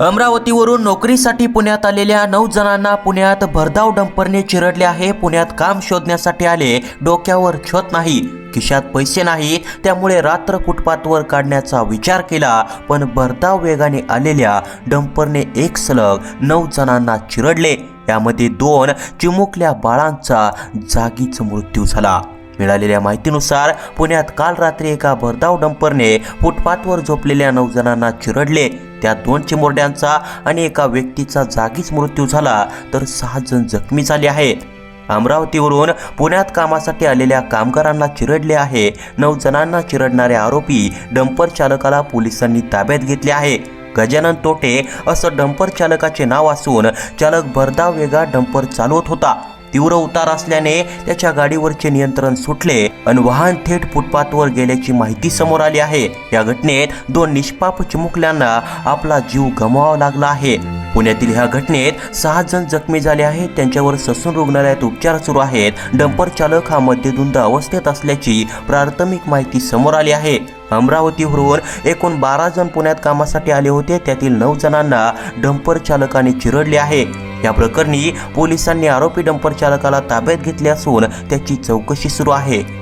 अमरावतीवरून नोकरीसाठी पुण्यात आलेल्या नऊ जणांना पुण्यात भरधाव डंपरने चिरडले आहे. पुण्यात काम शोधण्यासाठी आले. डोक्यावर छत नाही खिशात पैसे नाही. त्यामुळे रात्र फुटपाथवर काढण्याचा विचार केला. पण भरधाव वेगाने आलेल्या डंपरने एक सलग नऊ जणांना चिरडले. यामध्ये दोन चिमुकल्या बाळांचा जागीच मृत्यू झाला. मिळालेल्या माहितीनुसार पुण्यात काल रात्री एका भरधाव डंपरने फुटपाथवर झोपलेल्या नऊ जणांना चिरडले. त्या दोन चिमुरड्यांचा आणि एका व्यक्तीचा जागीच मृत्यू झाला तर सहा जण जखमी झाले आहेत. अमरावतीवरून पुण्यात कामासाठी आलेल्या कामगारांना चिरडले आहे. नऊ जणांना चिरडणारे आरोपी डंपर चालकाला पोलिसांनी ताब्यात घेतले आहे. गजानन तोटे असं डंपर चालकाचे नाव असून चालक भरधाव वेगात डंपर चालवत होता. तीव्र उतार असल्याने त्याच्या गाडीवरचे नियंत्रण सुटले आणि वाहन थेट फुटपाथवर गेल्याची माहिती समोर आली आहे. या घटनेत दोन निष्पाप चिमुकल्यांना आपला जीव गमवावा लागला आहे. पुण्यातील ह्या घटनेत सहा जण जखमी झाले आहेत. त्यांच्यावर ससून रुग्णालयात उपचार सुरू आहेत. डंपर चालक हा मध्यधुंद अवस्थेत असल्याची प्राथमिक माहिती समोर आली आहे. अमरावतीवरून एकूण बारा जण पुण्यात कामासाठी आले होते. त्यातील नऊ जणांना डंपर चालकाने चिरडले आहे. या प्रकरणी पोलिसांनी आरोपी डंपर चालकाला ताब्यात घेतले असून त्याची चौकशी सुरू आहे.